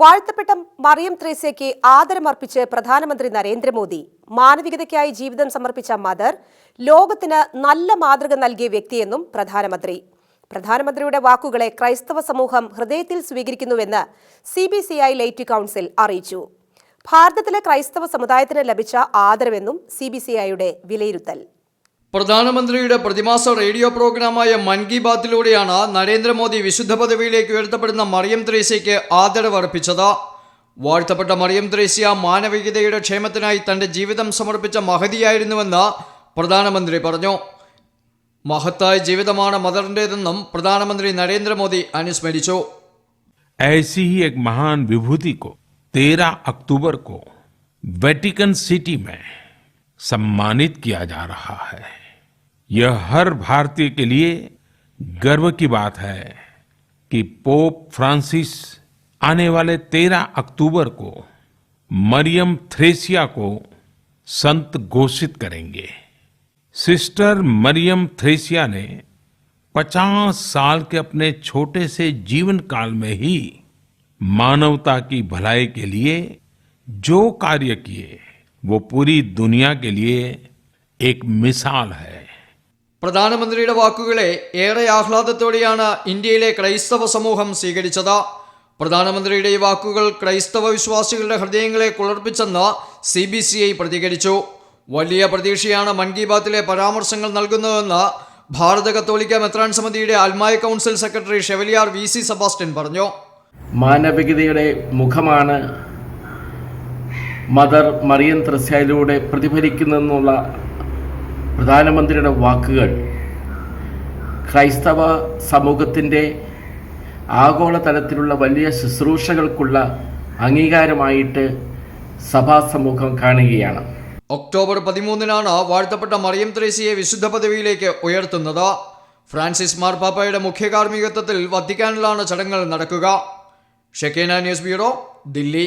വാഴ്ത്തപ്പെട്ട മറിയം ത്രേസ്യയ്ക്ക് ആദരമർപ്പിച്ച് പ്രധാനമന്ത്രി നരേന്ദ്രമോദി മാനവികതയ്ക്കായി ജീവിതം സമർപ്പിച്ച മദർ ലോകത്തിന് നല്ല മാതൃക നൽകിയ വ്യക്തിയെന്നും പ്രധാനമന്ത്രി. പ്രധാനമന്ത്രിയുടെ വാക്കുകളെ ക്രൈസ്തവ സമൂഹം ഹൃദയത്തിൽ സ്വീകരിക്കുന്നുവെന്ന് C B C I laity council അറിയിച്ചു. ഭാരതത്തിലെ ക്രൈസ്തവ സമുദായത്തിന് ലഭിച്ച ആദരവെന്നും സി ബി സി ഐയുടെ വിലയിരുത്തൽ. പ്രധാനമന്ത്രിയുടെ പ്രതിമാസ റേഡിയോ പ്രോഗ്രാമായ മൻ കി ബാത്തിലൂടെയാണ് നരേന്ദ്രമോദി വിശുദ്ധ പദവിയിലേക്ക് ഉയർത്തപ്പെടുന്ന മറിയം ത്രേസ്യയ്ക്ക് ആദരവ് അർപ്പിച്ചത് വാഴ്ത്തപ്പെട്ട മറിയം ത്രേസ്യ മാനവികതയുടെ ക്ഷേമത്തിനായി തന്റെ ജീവിതം സമർപ്പിച്ച മഹതിയായിരുന്നുവെന്ന് പ്രധാനമന്ത്രി പറഞ്ഞു മഹത്തായ ജീവിതമാണ് മദറിൻ്റേതെന്നും പ്രധാനമന്ത്രി നരേന്ദ്രമോദി അനുസ്മരിച്ചു ऐसी ही एक महान विभूति को 13 अक्टूबर को वेटिकन सिटी में सम्मानित किया जा रहा है यह हर भारतीय के लिए गर्व की बात है कि पोप फ्रांसिस आने वाले 13 अक्टूबर को मरियम थ्रेसिया को संत घोषित करेंगे। सिस्टर मरियम थ्रेसिया ने पचास साल के अपने छोटे से जीवन काल में ही मानवता की भलाई के लिए जो कार्य किए, वो पूरी दुनिया के लिए एक मिसाल है। പ്രധാനമന്ത്രിയുടെ വാക്കുകളെ ഏറെ ആഹ്ലാദത്തോടെയാണ് ഇന്ത്യയിലെ ക്രൈസ്തവ സമൂഹം സ്വീകരിച്ചത്. പ്രധാനമന്ത്രിയുടെ ഈ വാക്കുകൾ ക്രൈസ്തവ വിശ്വാസികളുടെ ഹൃദയങ്ങളെ കുളിർപ്പിച്ചെന്ന് സി ബി സി ഐ പ്രതികരിച്ചു. വലിയ പ്രതീക്ഷയാണ് മൻ കി ബാത്തിലെ പരാമർശങ്ങൾ നൽകുന്നതെന്ന് ഭാരത കത്തോലിക്ക മെത്രാൻ സമിതിയുടെ ആത്മായ council secretary chevalier V C Sebastian പറഞ്ഞു. മാനവികതയുടെ മുഖമാണ് മദർ മറിയൻ ത്രസ്യയിലൂടെ പ്രതിഫലിക്കുന്നെന്നുള്ള പ്രധാനമന്ത്രിയുടെ വാക്കുകൾ ക്രൈസ്തവ സമൂഹത്തിന്റെ ആഗോളതലത്തിലുള്ള വലിയ ശുശ്രൂഷകൾക്കുള്ള അംഗീകാരമായിട്ട് സഭാ സമൂഹം കാണുകയാണ്. ഒക്ടോബർ പതിമൂന്നിനാണ് വാഴ്ത്തപ്പെട്ട മറിയം ത്രേസിയെ വിശുദ്ധ പദവിയിലേക്ക് ഉയർത്തുന്നത്. ഫ്രാൻസിസ് മാർപ്പാപ്പയുടെ മുഖ്യ കാർമ്മികത്വത്തിൽ വത്തിക്കാനിലാണ് ചടങ്ങുകൾ നടക്കുക. Shekinah news bureau Delhi.